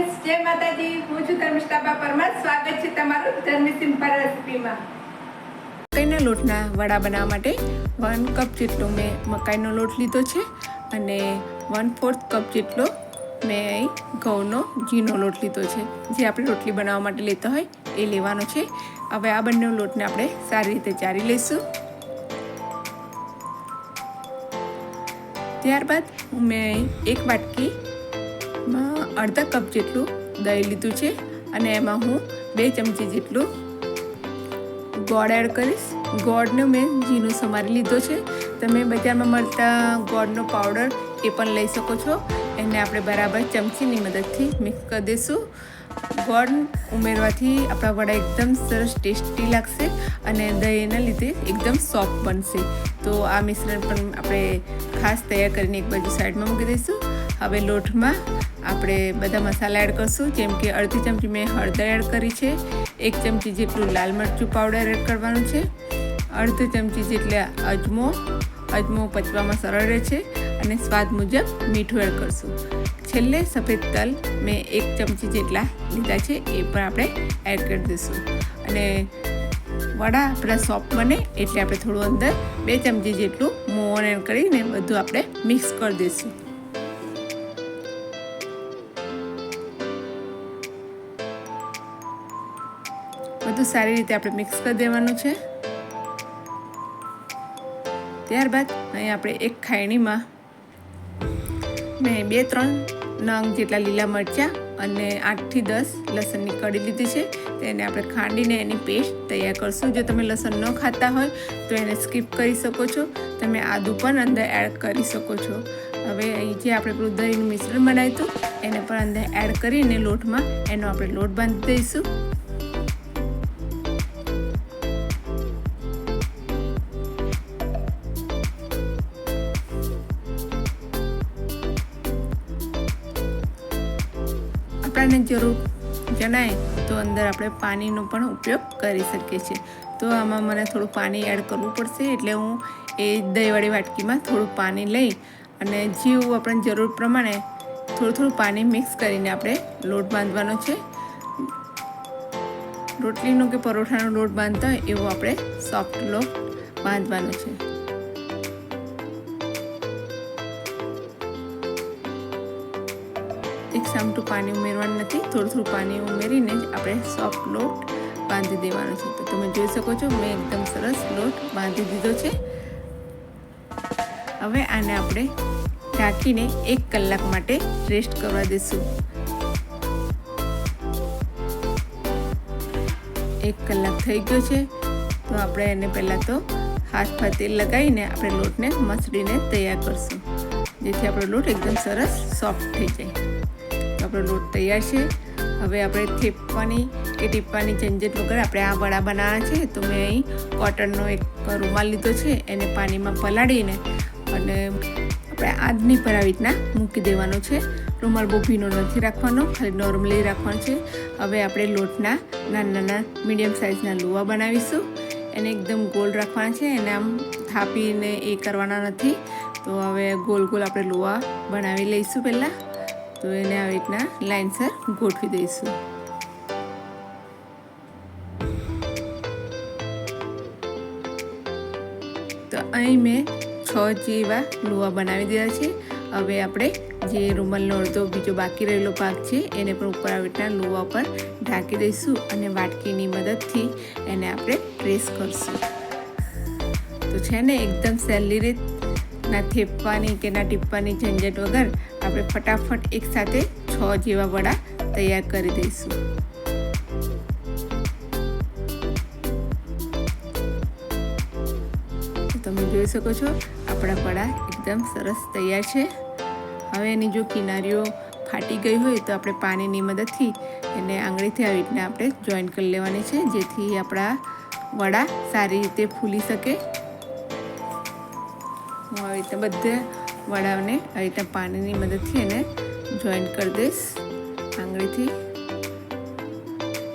Friends, જય માતાજી. હું છું ધર્મિષ્ઠાબા પરમાર. સ્વાગત છે તમારું ધર્મી સિમ્પલ રેસિપીમાં મકાઈના લોટના વડા બનાવવા માટે વન કપ જેટલો મેં મકાઈનો લોટ લીધો છે અને વન ફોર્થ કપ જેટલો મેં અહીં ઘઉંનો ઘીનો લોટ લીધો છે. જે આપણે રોટલી બનાવવા માટે લેતા હોય એ લેવાનો છે. હવે આ બંને લોટને આપણે સારી રીતે ચારી લઈશું. ત્યારબાદ મેં એક વાટકીમાં અડધા કપ જેટલું દહીં લીધું છે અને એમાં હું બે ચમચી જેટલું ગોળ એડ કરીશ. ગોળનો મેં ઝીણું સમારી લીધો છે. તમે બજારમાં મળતા ગોળનો પાવડર એ પણ લઈ શકો છો. એને આપણે બરાબર ચમચીની મદદથી મિક્સ કરી દઈશું. ગોળ ઉમેરવાથી આપણા વડા એકદમ સરસ ટેસ્ટી લાગશે અને દહીંના લીધે એકદમ સોફ્ટ બનશે. તો આ મિશ્રણ પણ આપણે ખાસ તૈયાર કરીને એક બાજુ સાઈડમાં મૂકી દઈશું. હવે લોટમાં આપણે બધા મસાલા એડ કરશું, જેમ કે અડધી ચમચી મેં હળદર એડ કરી છે, એક ચમચી જેટલું લાલ મરચું પાવડર એડ કરવાનું છે, અડધી ચમચી જેટલા અજમો અજમો પચવામાં સરળ રહે છે અને સ્વાદ મુજબ મીઠું એડ કરશું. છેલ્લે સફેદ તલ મેં એક ચમચી જેટલા લીધા છે, એ પણ આપણે એડ કરી દઈશું. અને વડા આપણા સોફ્ટ બને એટલે આપણે થોડું અંદર બે ચમચી જેટલું મોવન એડ કરીને બધું આપણે મિક્સ કરી દઈશું. બધું સારી રીતે આપણે મિક્સ કરી દેવાનું છે. ત્યારબાદ અહીં આપણે એક ખાયણીમાં મેં બે, ત્રણ નંગ જેટલા લીલા મરચાં અને આઠથી દસ લસણની કડી લીધી છે. તેને આપણે ખાંડીને એની પેસ્ટ તૈયાર કરશું. જો તમે લસણ ન ખાતા હોય તો એને સ્કીપ કરી શકો છો. તમે આદું પણ અંદર એડ કરી શકો છો. હવે અહીં જે આપણે પેલું દહીંનું મિશ્રણ બનાવ્યું હતું, એને પણ અંદર એડ કરીને લોટમાં એનો આપણે લોટ બાંધી દઈશું. જરૂર જણાય, તો અંદર આપણે પાણીનો પણ ઉપયોગ કરી શકીએ છીએ. તો આમાં મને થોડું પાણી એડ કરવું પડશે, એટલે હું એ દહીંવાળી વાટકીમાં થોડું પાણી લઈ અને જેવું આપણે જરૂર પ્રમાણે થોડું થોડું પાણી મિક્સ કરીને આપણે લોટ બાંધવાનો છે. રોટલીનો કે પરોઠાનો લોટ બાંધતા હોય, એવો આપણે સોફ્ટ લોટ બાંધવાનો છે. સામટું પાણી ઉમેરવાનું નથી. થોડું થોડું પાણી ઉમેરીને જ આપણે સોફ્ટ લોટ બાંધી દેવાનો છે. તો તમે જોઈ શકો છો, મેં એકદમ સરસ લોટ બાંધી દીધો છે. હવે આને આપણે ઢાંકીને એક કલાક માટે રેસ્ટ કરવા દઈશું. એક કલાક થઈ ગયો છે. તો આપણે એને પહેલાં તો હાથ પર તેલ લગાવીને આપણે લોટને મસળીને તૈયાર કરશું. જેથી આપણો લોટ એકદમ સરસ સોફ્ટ થઈ જાય. આપણો લોટ તૈયાર છે. હવે આપણે થેપવાની કે ટીપવાની ઝંઝટ વગર આપણે આ વડા બનાવવાના છે. તો મેં અહીં કોટનનો એક રૂમાલ લીધો છે. એને પાણીમાં પલાળીને અને આપણે આજની પર આવી રીતના મૂકી દેવાનો છે. રૂમાલ બહુ ભીનો નથી રાખવાનો, ખાલી નોર્મલી રાખવાનો છે. હવે આપણે લોટના નાના નાના મીડિયમ સાઇઝના લુવા બનાવીશું. એને એકદમ ગોલ રાખવાના છે. એને આમ થાપીને એ કરવાના નથી. તો હવે ગોલ ગોલ આપણે લોવા બનાવી લઈશું પહેલાં. તો એને આવી રીતના લાઇનસર ગોઠવી દઈશું. તો અહીં મેં છ જેવા લુવા બનાવી દીધા છે. હવે આપણે જે રૂમાલનો અડધો બીજો બાકી રહેલો ભાગ છે, એને પણ ઉપર આવી રીતના લુવા પર ઢાંકી દઈશું અને વાટકીની મદદથી એને આપણે પ્રેસ કરશું. તો છે ને, એકદમ સહેલી રીત ના થેપવાની કે ના ટીપવાની ઝંઝટ વગર આપણે ફટાફટ એકસાથે છ જેવા વડા તૈયાર કરી દઈશું. તમે જોઈ શકો છો, આપણા વડા એકદમ સરસ તૈયાર છે. હવે એની જો કિનારીઓ ફાટી ગઈ હોય તો આપણે પાણીની મદદથી એને આંગળીથી આવી રીતના આપણે જોઈન કરી લેવાની છે, જેથી આપણા વડા સારી રીતે ફૂલી શકે. હું આવી રીતે બધે વડાઓને આવી રીતે પાણીની મદદથી એને જોઈન કરી દઈશ આંગળીથી.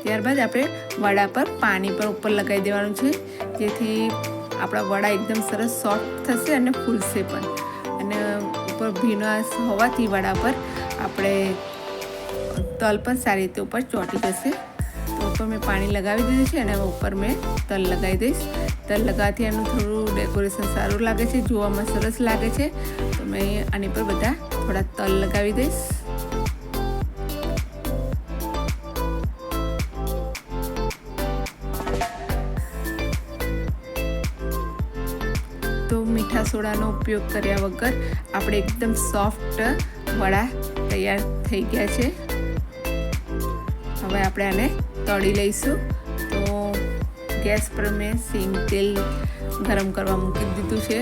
ત્યારબાદ આપણે વડા પર પાણી પર ઉપર લગાવી દેવાનું છે, જેથી આપણા વડા એકદમ સરસ સોફ્ટ થશે અને ફૂલશે પણ. અને ઉપર ભીના હોવાથી વડા પર આપણે તલ પણ સારી રીતે ઉપર ચોંટી જશે. ઉપર મેં પાણી લગાવી દીધું છે અને ઉપર મેં તલ લગાવી દઈશ. તલ લગાવવાથી એનું થોડું ડેકોરેશન સારું લાગે છે, જોવામાં સરસ લાગે છે. તો મેં આની પર બધા થોડા તલ લગાવી દઈશ. તો મીઠા સોડાનો ઉપયોગ કર્યા વગર આપણે એકદમ સોફ્ટ વડા તૈયાર થઈ ગયા છે. હવે આપણે આને તળી લઈશું. તો ગેસ પર મેં સિંગ તેલ ગરમ કરવા મૂકી દીધું છે.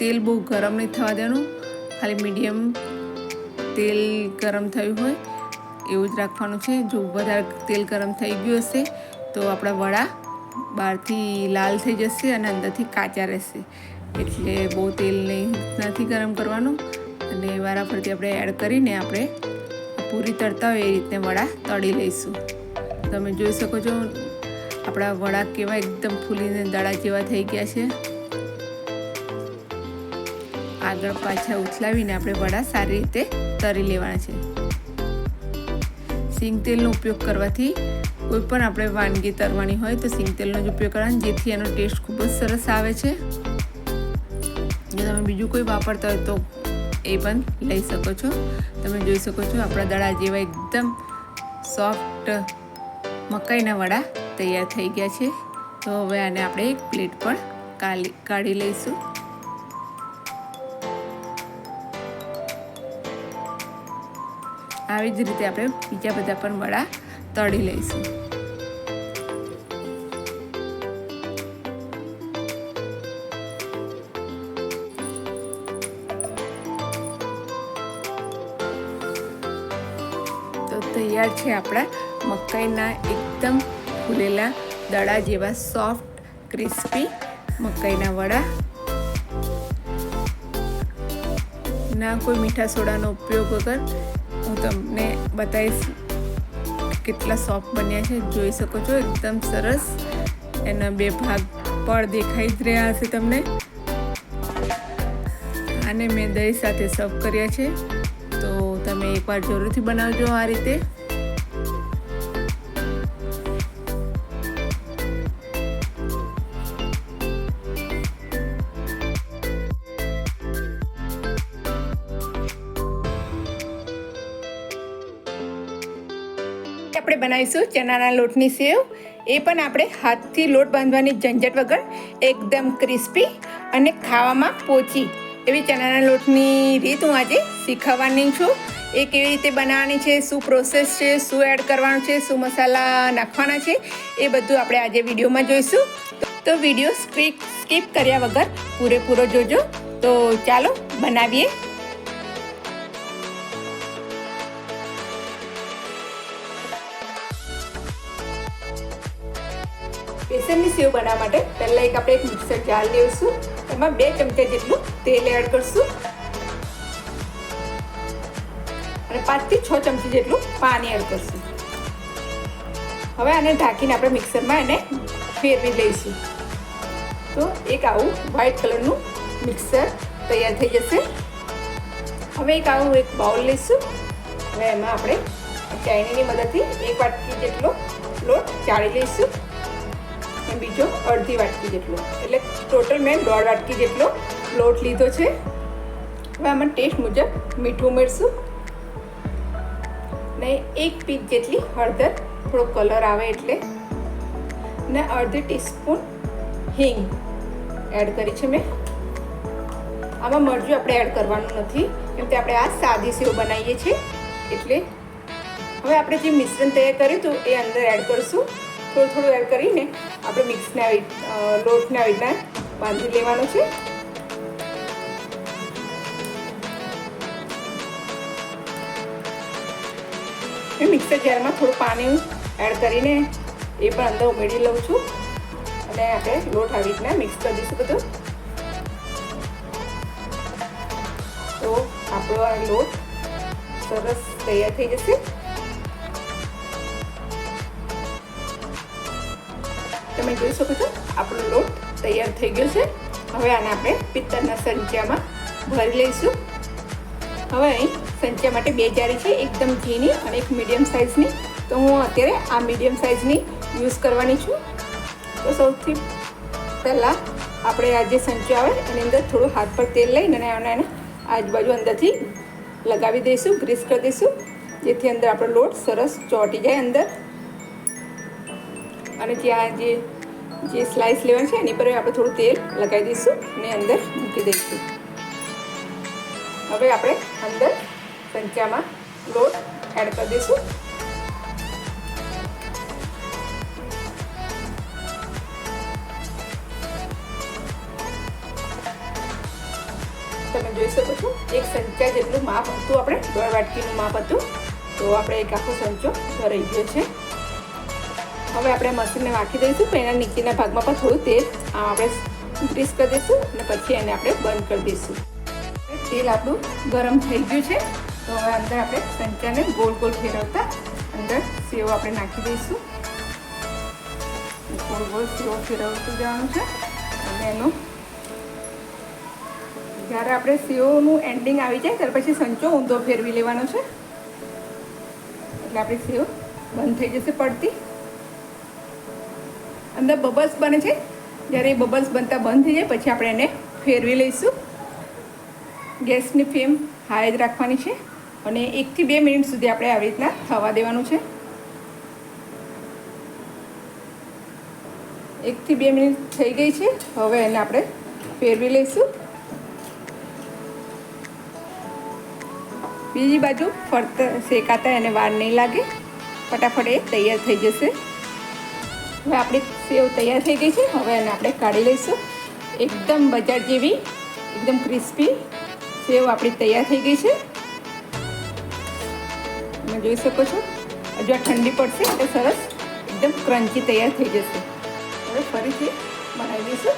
તેલ બહુ ગરમ નહીં થવા દેવાનું. ખાલી મીડિયમ તેલ ગરમ થયું હોય એવું જ રાખવાનું છે. જો વધારે તેલ ગરમ થઈ ગયું હશે તો આપણા વડા બહારથી લાલ થઈ જશે અને અંદરથી કાચા રહેશે. એટલે બહુ તેલ નહીં, નથી ગરમ કરવાનું. અને વારાફરતી આપણે એડ કરીને આપણે પૂરી તળતા હોય એ રીતે વડા તળી લઈશું. તમે જોઈ શકો છો, આપણા વડા કેવા એકદમ ફૂલીને દડા જેવા થઈ ગયા છે. આગળ પાછા ઉથલાવીને આપણે વડા સારી રીતે તરી લેવાના છે. સિંગ તેલનો ઉપયોગ કરવાથી કોઈ પણ આપણે વાનગી તરવાની હોય તો સિંગ તેલનો જ ઉપયોગ કરવાનો, જેથી એનો ટેસ્ટ ખૂબ જ સરસ આવે છે. જો તમે બીજું કોઈ વાપરતા હોય તો એ પણ લઈ શકો છો. તમે જોઈ શકો છો આપણા દડા જેવા એકદમ સોફ્ટ મકાઈના વડા તૈયાર થઈ ગયા છે. તો હવે આને આપણે એક પ્લેટ પર કાઢી કાઢી લઈશું. આવી જ રીતે આપણે બીજા બધા પણ વડા તળી લઈશું. તૈયાર છે આપણા મકાઈના એકદમ ફૂલેલા દડા જેવા સોફ્ટ ક્રિસ્પી મકાઈના વડા. ના કોઈ મીઠા સોડાનો ઉપયોગ વગર હું તમને બતાવીશ કેટલા સોફ્ટ બન્યા છે. જોઈ શકો છો, એકદમ સરસ. એના બે ભાગ પણ દેખાઈ જ રહ્યા હશે તમને. આને મેં દહીં સાથે સર્વ કર્યા છે. તો તમે એકવાર જરૂરથી બનાવજો આ રીતે. બનાવીશું ચણાના લોટની સેવ. એ પણ આપણે હાથથી લોટ બાંધવાની ઝંઝટ વગર એકદમ ક્રિસ્પી અને ખાવામાં પોચી. એવી ચણાના લોટની રીત હું આજે શીખવવાની છું. એ કેવી રીતે બનાવવાની છે, શું પ્રોસેસ છે, શું એડ કરવાનું છે, શું મસાલા નાખવાના છે, એ બધું આપણે આજે વિડીયોમાં જોઈશું. તો વીડિયો સ્કીપ સ્કીપ કર્યા વગર પૂરેપૂરો જોજો. તો ચાલો બનાવીએ. બેસનની સેવ બનાવવા માટે પહેલાં એક આપણે એક મિક્સર જાર લેવશું એમાં બે ચમચા જેટલું તેલ એડ કરશું. અને પાંચથી છ ચમચી જેટલું પાણી એડ કરશું. હવે આને ઢાંકીને આપણે મિક્સરમાં એને ફેરવી લઈશું. તો એક આવું વ્હાઈટ કલરનું મિક્સર તૈયાર થઈ જશે. હવે એક આવું એક બાઉલ લઈશું હવે એમાં આપણે ચાઇનીની મદદથી એક વાટકી જેટલો લોટ ચાળી લઈશું. અને બીજો અડધી વાટકી જેટલો. એટલે ટોટલ મેં દોઢ વાટકી જેટલો લોટ લીધો છે. હવે આમાં ટેસ્ટ મુજબ મીઠું ઉમેરશું. ને એક પીસ જેટલી હળદર, થોડો કલર આવે એટલે. ને અડધી ટીસ્પૂન હિંગ એડ કરી છે મેં. આમાં મરચું આપણે એડ કરવાનું નથી, કેમ કે આપણે આ સાદી સેવ બનાવીએ છીએ. એટલે હવે આપણે જે મિશ્રણ તૈયાર કર્યું હતું એ અંદર એડ કરીશું. થોડું થોડું એડ કરીને આપણે મિક્સને આવી લોટને આવી રીતના બાંધી લેવાનો છે. મેં મિક્સર જારમાં થોડું પાણી એડ કરીને એ પણ અંદર ઉમેરી લઉં છું. અને આપણે લોટ આવી રીતના મિક્સ કરી દઈશું બધું. તો આપણો આ લોટ સરસ તૈયાર થઈ જશે. તમે જોઈ શકો છો, આપણો લોટ તૈયાર થઈ ગયો છે. હવે આને આપણે પિત્તળના સંચામાં ભરી લઈશું. હવે અહીં સંચા માટે બે જારી છે, એકદમ ઘીની અને એક મીડિયમ સાઇઝની. તો હું અત્યારે આ મીડિયમ સાઇઝની યુઝ કરવાની છું. તો સૌથી પહેલાં આપણે આ જે સંચો આવે, એની અંદર થોડું હાથ પર તેલ લઈને અને એને આજુબાજુ અંદરથી લગાવી દઈશું, ગ્રીસ કરી દઈશું, જેથી અંદર આપણો લોટ સરસ ચોંટી જાય અંદર. અને ત્યાં જે જે સ્લાઇસ લેવાનું છે, એની પર આપણે થોડું તેલ લગાવી દઈશું અને અંદર મૂકી દઈશું. હવે આપણે અંદર સંચામાં લોટ એડ કરી દઈશું. તમે જોઈ શકો છો, એક સંચા જેટલું માપ હતું આપણે, દોઢ વાટકીનું માપ હતું. તો આપણે એક આખો સંચો ભરાઈ ગયો છે. હવે આપણે મશીનને વાંકી દઈશું પણ એના નીચેના ભાગમાં પણ થોડું તેલ આપણે ગ્રીસ કરી દઈશું અને પછી એને આપણે બંધ કરી દઈશું. તેલ આપણું ગરમ થઈ ગયું છે. તો હવે અંદર આપણે સંચાને ગોળ ગોળ ફેરવતા અંદર સેવ આપણે નાખી દઈશું. ગોળ ગોળ સેવ ફેરવતું જવાનું છે. અને એનું જ્યારે આપણે સેવનું એન્ડિંગ આવી જાય ત્યાર પછી સંચો ઊંધો ફેરવી લેવાનો છે. એટલે આપણી સેવ બંધ થઈ જશે પડતી. અંદર બબલ્સ બને છે. જ્યારે એ બબલ્સ બનતા બંધ થઈ જાય, પછી આપણે એને ફેરવી લઈશું. ગેસની ફ્લેમ હાઈ જ રાખવાની છે અને એકથી બે મિનિટ સુધી આપણે આવી રીતના થવા દેવાનું છે. એકથી બે મિનિટ થઈ ગઈ છે. હવે એને આપણે ફેરવી લઈશું. બીજી બાજુ ફરતા શેકાતા એને વાર નહીં લાગે. ફટાફટ એ તૈયાર થઈ જશે. હવે આપણી સેવ તૈયાર થઈ ગઈ છે. હવે એને આપણે કાઢી લઈશું. એકદમ બજાર જેવી, એકદમ ક્રિસ્પી સેવ આપણી તૈયાર થઈ ગઈ છે. તમે જોઈ શકો છો. હજુ આ ઠંડી પડશે એટલે સરસ, એકદમ ક્રન્ચી તૈયાર થઈ જશે. હવે ફરીથી બનાવી દઈશું.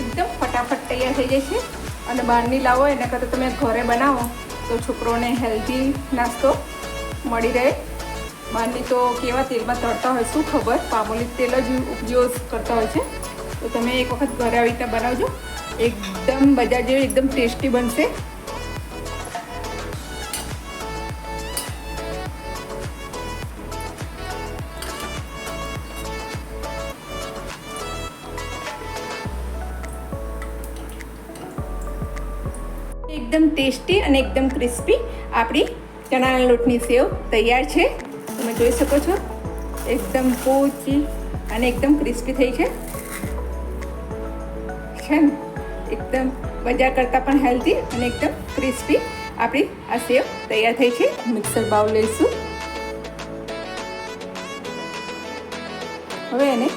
એકદમ ફટાફટ તૈયાર થઈ છે અને બહારની લાવો, એના કરતાં તમે ઘરે બનાવો, તો છોકરોને હેલ્ધી નાસ્તો મળી રહે. બહારની તો કેવા તેલમાં તળતા હોય શું ખબર? પામોલી તેલ જ ઉપયોગ કરતા હોય છે. તો તમે એક વખત ઘરે આવી રીતે બનાવજો. એકદમ બજાર જેવી, એકદમ ટેસ્ટી બનશે. એકદમ ટેસ્ટી અને એકદમ ક્રિસ્પી આપણી ચણાના લોટની સેવ તૈયાર છે. તમે જોઈ શકો છો, એકદમ પોચી અને એકદમ ક્રિસ્પી થઈ છે. છે ને? એકદમ બજાર કરતાં પણ હેલ્ધી અને એકદમ ક્રિસ્પી આપણી આ સેવ તૈયાર થઈ છે. મિક્સર બાઉલ લઈશું. હવે એને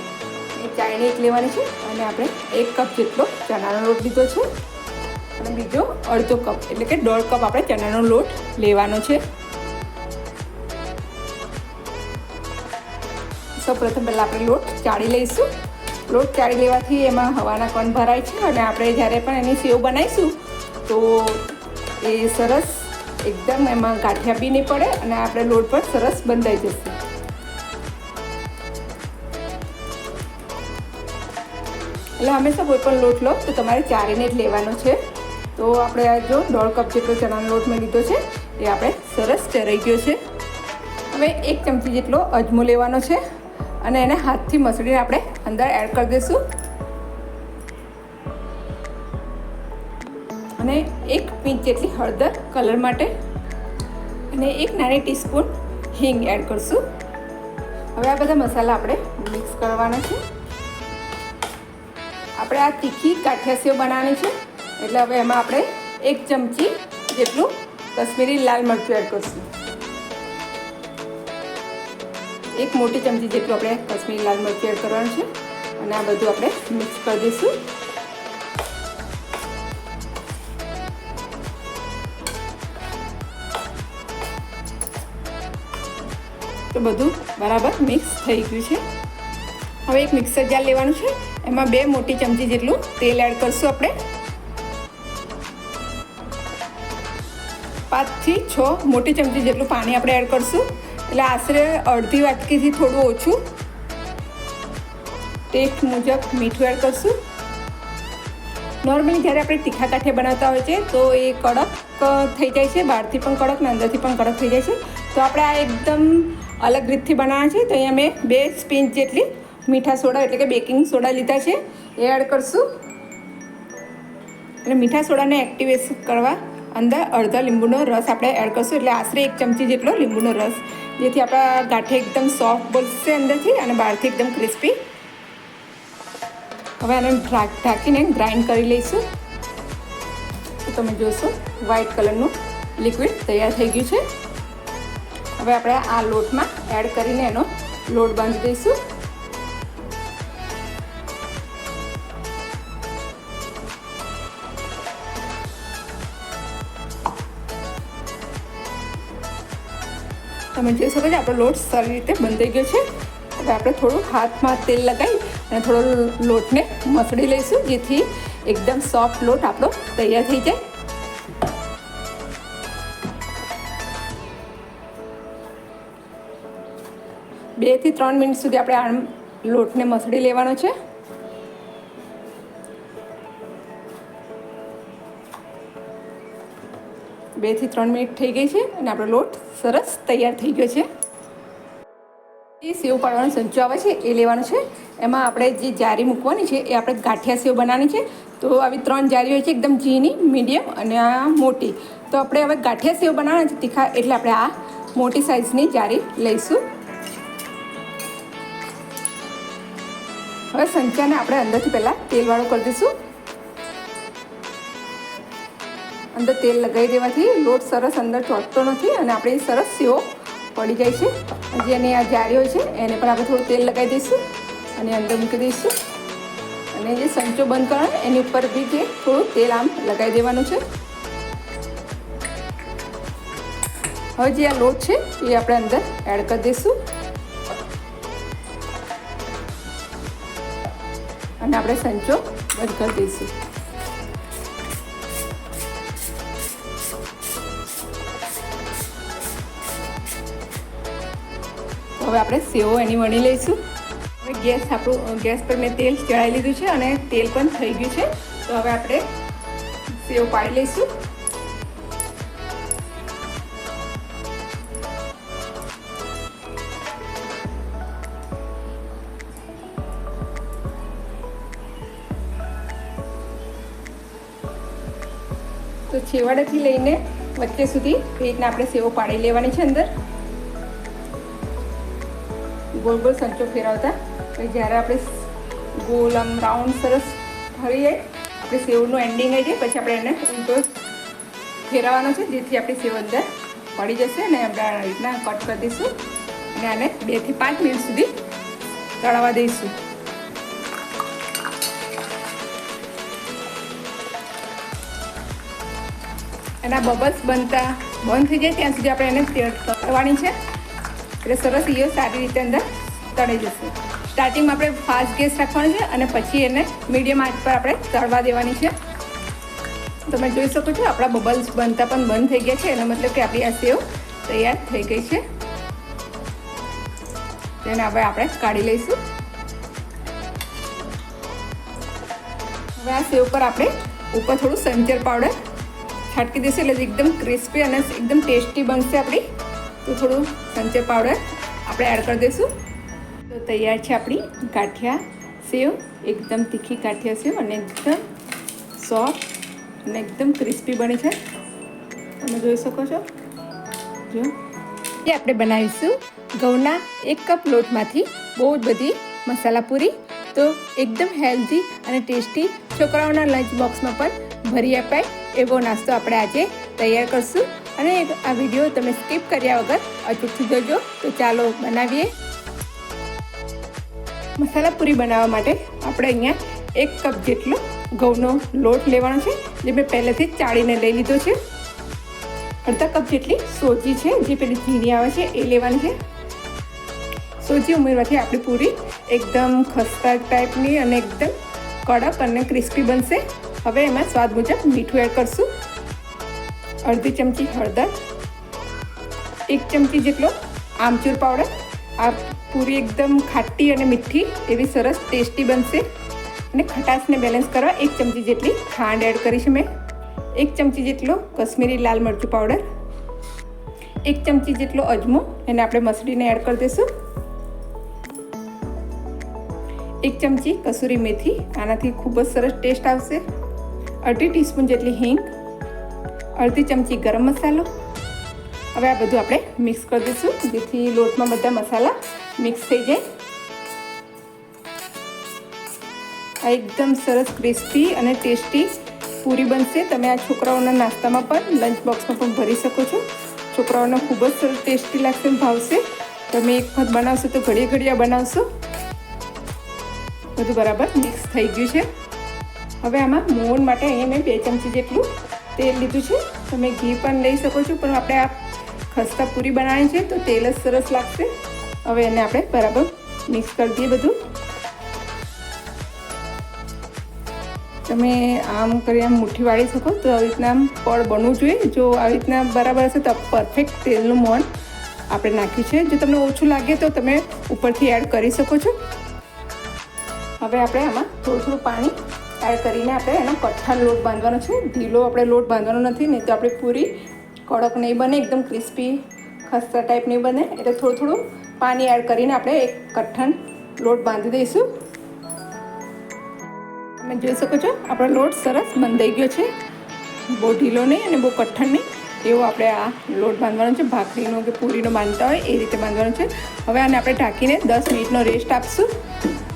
એક લેવાની છે અને આપણે એક કપ જેટલો ચણાનો લોટ લીધો છે. અને બીજો અડધો કપ, એટલે કે દોઢ કપ આપણે ચણાનો લોટ લેવાનો છે. સૌ પ્રથમ પહેલાં આપણે લોટ ચાળી લઈશું. લોટ ચાળી લેવાથી એમાં હવાના કણ ભરાય છે અને આપણે જ્યારે પણ એની સેવ બનાવીશું, તો એ સરસ એકદમ એમાં ગાંઠિયા બી નહીં પડે અને આપણે લોટ પણ સરસ બંધાઈ જશે. એટલે હંમેશા કોઈ પણ લોટ લો, તો તમારે ચારીને જ લેવાનો છે. તો આપણે આ જો દોઢ કપ જેટલો ચણાનો લોટ મેં લીધો છે, એ આપણે સરસ ચરાઈ ગયો છે. હવે એક ચમચી જેટલો અજમો લેવાનો છે અને એને હાથથી મસળીને આપણે અંદર એડ કરી દઈશું. અને એક પિંચ જેટલી હળદર કલર માટે અને એક નાની ટીસ્પૂન હિંગ એડ કરશું. હવે આ બધા મસાલા આપણે મિક્સ કરવાના છે. આપણે આ તીખી કાઠિયા સેવ બનાવવાની છે. એટલે હવે એમાં આપણે એક ચમચી જેટલું કશ્મીરી લાલ મરચું એડ કરશું. એક મોટી ચમચી જેટલું આપણે કશ્મીરી લાલ મરચું એડ કરવાનું છે. અને આ બધું આપણે મિક્સ કરી દઈશું. તો બધું બરાબર મિક્સ થઈ ગયું છે. હવે એક મિક્સર જાર લેવાનું છે. એમાં બે મોટી ચમચી જેટલું તેલ એડ કરશું આપણે. પાંચથી છ મોટી ચમચી જેટલું પાણી આપણે એડ કરશું. એટલે આશરે અડધી વાટકીથી થોડું ઓછું ટેસ્ટ મુજબ મીઠું એડ કરશું. નોર્મલી જ્યારે આપણે તીખા કાઠિયા બનાવતા હોય છે, તો એ કડક થઈ જાય છે. બહારથી પણ કડક ને અંદરથી પણ કડક થઈ જાય છે. તો આપણે આ એકદમ અલગ રીતથી બનાવ્યા છે. તો અહીંયા મેં બે સ્પીન્ચ જેટલી મીઠા સોડા, એટલે કે બેકિંગ સોડા લીધા છે. એ એડ કરશું. એટલે મીઠા સોડાને એક્ટિવેટ કરવા અંદર અડધા લીંબુનો રસ આપણે એડ કરશું એટલે આશરે એક ચમચી જેટલો લીંબુનો રસ, જેથી આપણા ગાંઠે એકદમ સોફ્ટ બનશે અંદરથી અને બહારથી એકદમ ક્રિસ્પી હવે આને ઢાંકીને ગ્રાઇન્ડ કરી લઈશું. તો તમે જોશો વ્હાઈટ કલરનું લિક્વિડ તૈયાર થઈ ગયું છે. હવે આપણે આ લોટમાં એડ કરીને એનો લોટ બાંધી દઈશું. તમે જોઈ શકો છો, આપણો લોટ સારી રીતે બંધાઈ ગયો છે. હવે આપણે થોડું હાથમાં તેલ લગાવી અને થોડો લોટને મસળી લઈશું, જેથી એકદમ સોફ્ટ લોટ આપણો તૈયાર થઈ જાય. બેથી ત્રણ મિનિટ સુધી આપણે આ લોટને મસળી લેવાનો છે. બેથી ત્રણ મિનિટ થઈ ગઈ છે અને આપણો લોટ સરસ તૈયાર થઈ ગયો છે. જે સેવ પાડવાનો સંચો આવે છે, એ લેવાનો છે. એમાં આપણે જે જારી મૂકવાની છે, એ આપણે ગાંઠિયા સેવ બનાવવાની છે. તો આવી ત્રણ જારી હોય છે, એકદમ ઝીણી મીડિયમ અને આ મોટી. તો આપણે હવે ગાંઠિયા સેવ બનાવવાના છે, તીખા, એટલે આપણે આ મોટી સાઇઝની જારી લઈશું. હવે સંચાને આપણે અંદરથી પહેલાં તેલવાળો કરી દઈશું. અંદર તેલ લગાવી દેવાથી લોટ સરસ અંદર ચોટતો નથી અને આપણે સરસ સેવો પડી જાય છે. જેની આ જારી હોય છે, એને પણ આપણે થોડું તેલ લગાવી દઈશું અને અંદર મૂકી દઈશું. અને જે સંચો બંધ કરવાનો એની ઉપર બી જે થોડું તેલ આમ લગાવી દેવાનું છે. હવે જે આ લોટ છે, એ આપણે અંદર એડ કરી દઈશું. અને આપણે સંચો બંધ કરી દઈશું. હવે આપણે સેવો એની વણી લઈશું. હવે ગેસ આપણું ગેસ પર મેં તેલ ચડાવી લીધું છે અને તેલ પણ થઈ ગયું છે. તો હવે આપણે સેવ પાડી લઈશું. તો છેવાડેથી લઈને વચ્ચે સુધી એ રીતના આપણે સેવો પાડી લેવાની છે અંદર. ગોળ ગોળ સંચો ફેરવતા. પછી જ્યારે આપણે ગોલ આમ રાઉન્ડ સરસ ફરી જાય, આપણે સેવનું એન્ડિંગ આવી જાય, પછી આપણે એને ઊંધો ફેરવવાનો છે, જેથી આપણી સેવ અંદર પડી જશે અને આપણે આ રીતના કટ કરી દઈશું. અને આને બેથી પાંચ મિનિટ સુધી તળાવવા દઈશું. એના બબલ્સ બનતા, બંધ થઈ જાય, ત્યાં સુધી આપણે એને તળવાની છે. એટલે સરસ ઈયો સારી રીતે અંદર તળી જશે. સ્ટાર્ટિંગમાં આપણે ફાસ્ટ ગેસ રાખવાનો છે અને પછી એને મીડિયમ આંચ પર આપણે તળવા દેવાની છે. તમે જોઈ શકો છો આપણા બબલ્સ બનતા પણ બંધ થઈ ગયા છે. એનો મતલબ કે આપણી આ સેવ તૈયાર થઈ ગઈ છે. તેને હવે આપણે કાઢી લઈશું. હવે આ સેવ પર આપણે ઉપર થોડું સંચર પાવડર છાંટકી દઈશું. એટલે એકદમ ક્રિસ્પી અને એકદમ ટેસ્ટી બનશે આપણી તો થોડું સંચય પાવડર આપણે એડ કરી દઈશું. તો તૈયાર છે આપણી ગાંઠિયા સેવ, એકદમ તીખી ગાંઠિયા સેવ અને એકદમ સોફ્ટ અને એકદમ ક્રિસ્પી બને છે. તમે જોઈ શકો છો? જો. એ આપણે બનાવીશું ઘઉંના એક કપ લોટમાંથી બહુ જ બધી મસાલા પૂરી. તો એકદમ હેલ્ધી અને ટેસ્ટી છોકરાઓના લંચ બોક્સમાં પણ ભરી અપાય એવો નાસ્તો આપણે આજે તૈયાર કરશું. અને આ વીડિયો તમે સ્કીપ કર્યા વગર અચૂકથી જોજો. તો ચાલો બનાવીએ. મસાલા પૂરી બનાવવા માટે આપણે અહીંયા એક કપ જેટલો ઘઉંનો લોટ લેવાનો છે, જે મેં પહેલેથી જ ચાળીને લઈ લીધો છે. અડધા કપ જેટલી સોજી છે, જે પેલી ઝીણી આવે છે, એ લેવાની છે. સોજી ઉમેરવાથી આપણી પૂરી એકદમ ખસ્તા ટાઈપની અને એકદમ કડક અને ક્રિસ્પી બનશે. હવે એમાં સ્વાદ મુજબ મીઠું એડ કરશું. અડધી ચમચી હળદર, એક ચમચી જેટલો આમચૂર પાવડર. આ પૂરી એકદમ ખાટી અને મીઠી એવી સરસ ટેસ્ટી બનશે. અને ખટાશને બેલેન્સ કરવા એક ચમચી જેટલી ખાંડ એડ કરીશ મેં. એક ચમચી જેટલો કશ્મીરી લાલ મરચું પાવડર. એક ચમચી જેટલો અજમો, એને આપણે મસળીને એડ કરી દઈશું. એક ચમચી કસૂરી મેથી, આનાથી ખૂબ જ સરસ ટેસ્ટ આવશે. અડધી ટીસ્પૂન જેટલી હિંગ અડધી ચમચી ગરમ મસાલો. હવે આ બધું આપણે મિક્સ કરી દઈશું, જેથી લોટમાં બધા મસાલા મિક્સ થઈ જાય. આ એકદમ સરસ ક્રિસ્પી અને ટેસ્ટી પૂરી બનશે. તમે આ છોકરાઓના નાસ્તામાં પણ લંચ બોક્સમાં પણ ભરી શકો છો. છોકરાઓને ખૂબ જ સરસ ટેસ્ટી લાગશે ભાવશે. તમે એક વખત બનાવશો તો ઘડીએ ઘડીએ બનાવશો. બધું બરાબર મિક્સ થઈ ગયું છે. હવે આમાં મોહન માટે અહીંયા મેં બે ચમચી જેટલું તેલ લીધું છે. તમે ઘી પણ લઈ શકો છો, પણ આપણે આ ખસ્તા પૂરી બનાવી છે, તો તેલ જ સરસ લાગશે. હવે એને આપણે બરાબર મિક્સ કરી દઈએ બધું. તમે આમ કરી આમ મુઠ્ઠી વાળી શકો, તો આવી રીતના આમ પળ બનવું જોઈએ. જો આવી રીતના બરાબર હશે તો પરફેક્ટ તેલનું મોણ આપણે નાખ્યું છે. જો તમને ઓછું લાગે તો તમે ઉપરથી એડ કરી શકો છો. હવે આપણે આમાં થોડું થોડું પાણી એડ કરીને આપણે એનો કઠણ લોટ બાંધવાનો છે. ઢીલો આપણે લોટ બાંધવાનો નથી, નહીં તો આપણી પૂરી કડક નહીં બને, એકદમ ક્રિસ્પી ખસ્તા ટાઈપ નહીં બને. એટલે થોડું થોડું પાણી એડ કરીને આપણે એક કઠણ લોટ બાંધી દઈશું. તમે જોઈ શકો છો, આપણો લોટ સરસ બંધાઈ ગયો છે. બહુ ઢીલો નહીં અને બહુ કઠણ નહીં, એવો આપણે આ લોટ બાંધવાનો છે. ભાખરીનો કે પૂરીનો બાંધતા હોય એ રીતે બાંધવાનો છે. હવે આને આપણે ઢાંકીને દસ મિનિટનો રેસ્ટ આપશું.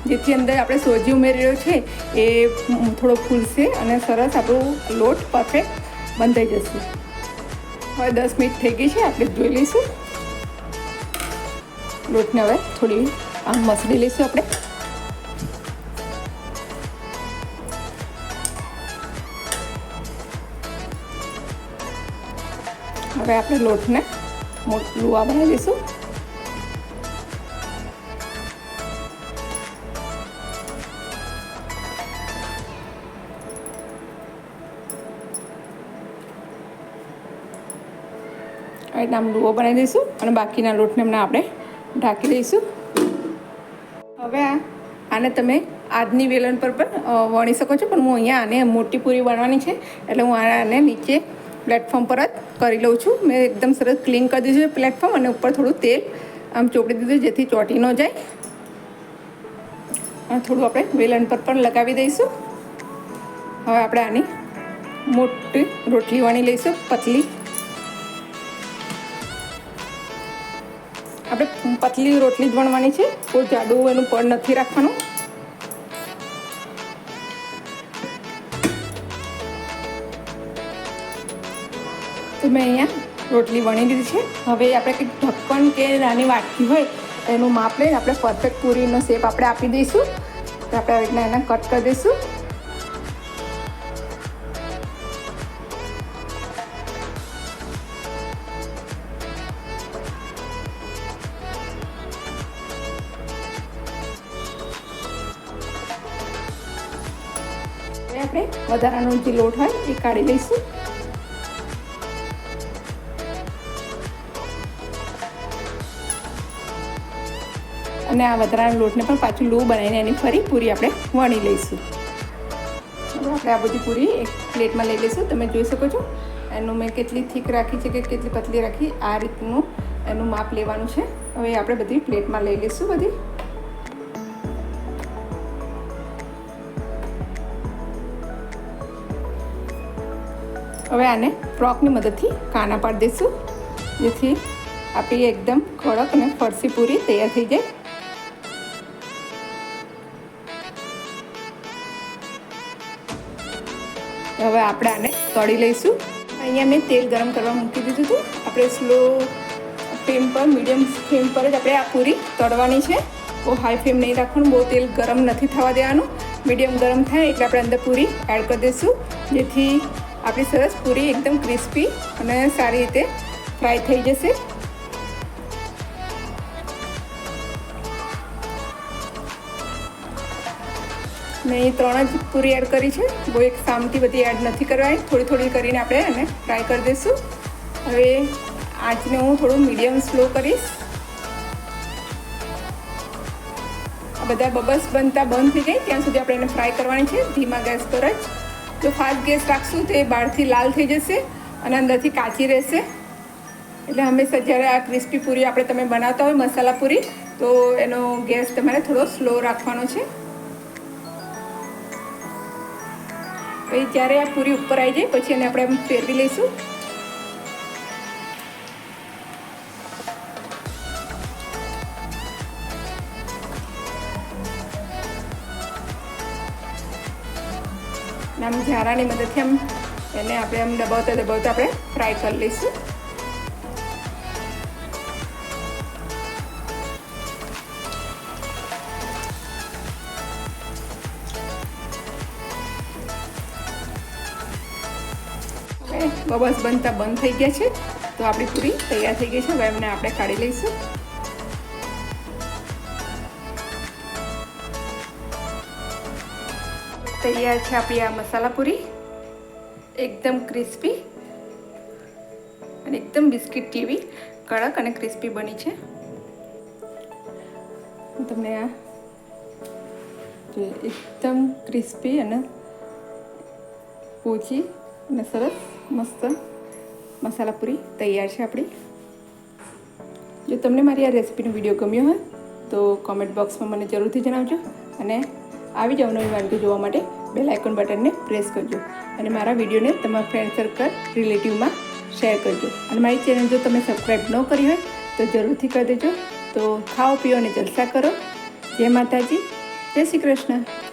જેથી અંદર આપણે સોજી ઉમેરેલો છે, એ થોડો ફૂલશે અને સરસ આપણો લોટ પરફેક્ટ બંધાઈ જશે. હવે દસ મિનિટ થઈ ગઈ છે, આપણે જોઈ લઈશું. લોટને હવે થોડી આમ મસળી લઈશું આપણે. હવે આપણે લોટને મોટું લુવા બનાવી દઈશું આવી રીતના આમ લુવો બનાવી દઈશું અને બાકીના લોટને હમણાં આપણે ઢાંકી દઈશું. હવે આ, આને તમે આજની વેલણ પર પણ વણી શકો છો, પણ હું અહીંયા આને મોટી પૂરી બનાવવાની છે, એટલે હું આને નીચે પ્લેટફોર્મ પર જ કરી લઉં છું. મેં એકદમ સરસ ક્લીન કરી દીધું છે પ્લેટફોર્મ અને ઉપર થોડું તેલ આમ ચોપડી દીધું જેથી ચોંટી ન જાય. અને થોડું આપણે વેલણ પર પણ લગાવી દઈશું. હવે આપણે આની મોટી રોટલી વણી લઈશું, પતલી. આપણે પતલી રોટલી જ વણવાની છે. બહુ જાડું એનું પડ નથી રાખવાનું. તો મેં અહીંયા રોટલી વણી દીધી છે. હવે આપણે કંઈક ઢક્કણ કે નાની વાટકી હોય, એનું માપ લઈને આપણે પરફેક્ટ પૂરીનો શેપ આપણે આપી દઈશું. આપણે આવી રીતના એને કટ કરી દઈશું. હવે આપણે વધારાનો જે લોટ હોય એ કાઢી લઈશું. અને આ વધારાના લોટને પણ પાછું લો બનાવીને એની ફરી પૂરી આપણે વણી લઈશું. આપણે આ બધી પૂરી એક પ્લેટમાં લઈ લઈશું. તમે જોઈ શકો છો, એનું મેં કેટલી થીક રાખી છે કે કેટલી પતલી રાખી, આ રીતનું એનું માપ લેવાનું છે. હવે આપણે બધી પ્લેટમાં લઈ લઈશું બધી. હવે આને ફ્રોકની મદદથી કાના પાડી દઈશું, જેથી આપણી એકદમ કડક અને ફરસી પૂરી તૈયાર થઈ જાય. હવે આપણે આને તળી લઈશું. અહીંયા મેં તેલ ગરમ કરવા મૂકી દીધું હતું. આપણે સ્લો ફ્લેમ પર, મીડિયમ ફ્લેમ પર જ આપણે આ પૂરી તળવાની છે. બહુ હાઈ ફ્લેમ નહીં રાખવાનું, બહુ તેલ ગરમ નથી થવા દેવાનું. મીડિયમ ગરમ થાય એટલે આપણે અંદર પૂરી એડ કરી દઈશું, જેથી આપણી સરસ પૂરી એકદમ ક્રિસ્પી અને સારી રીતે ફ્રાય થઈ જશે. મેં ત્રણ જ પૂરી એડ કરી છે. બહુ એક સામથી બધી એડ નથી કરવાની. થોડી થોડી કરીને આપણે એને ફ્રાય કરી દઈશું. હવે આંચને હું થોડું મીડિયમ સ્લો કરીશ. બધા બબલ્સ બનતા બંધ થઈ જાય. ત્યાં સુધી આપણે એને ફ્રાય કરવાની છે. ધીમા ગેસ પર જ. જો ફાસ્ટ ગેસ રાખશું તો એ બહારથી લાલ થઈ જશે અને અંદરથી કાચી રહેશે. એટલે હંમેશા જ્યારે આ ક્રિસ્પી પૂરી આપણે તમે બનાવતા હોય, મસાલા પૂરી, તો એનો ગેસ તમારે થોડો સ્લો રાખવાનો છે. પછી જ્યારે આ પૂરી ઉપર આવી જાય, પછી એને આપણે ફેરવી લઈશું. ઝારાની મદદથી આમ એને આપણે આમ દબાવતા દબાવતા આપણે ફ્રાય કરી લઈશું. હવે બબલ્સ બનતા બંધ થઈ ગયા છે. તો આપણી પૂરી તૈયાર થઈ ગઈ છે. હવે એમને આપણે કાઢી લઈશું. તૈયાર છે આપણી આ મસાલા પૂરી. એકદમ ક્રિસ્પી અને એકદમ બિસ્કિટ જેવી કડક અને ક્રિસ્પી બની છે. તમને આ એકદમ ક્રિસ્પી અને પોચી અને સરસ મસ્ત મસાલા પૂરી તૈયાર છે આપણી. જો તમને મારી આ રેસીપીનો વીડિયો ગમ્યો હોય તો કોમેન્ટ બોક્સમાં મને જરૂરથી જણાવજો અને આવી જાવ નવી વાનગી જોવા માટે બેલ આઇકોન બટનને પ્રેસ કરજો. અને મારા વિડીયોને તમારા ફ્રેન્ડ સર્કલ રિલેટિવમાં શેર કરજો. અને મારી ચેનલ જો તમે સબસ્ક્રાઈબ ન કરી હોય, તો જરૂરથી કરી દેજો. તો ખાઓ, પીઓ અને જલસા કરો. જય માતાજી. જય શ્રી કૃષ્ણ.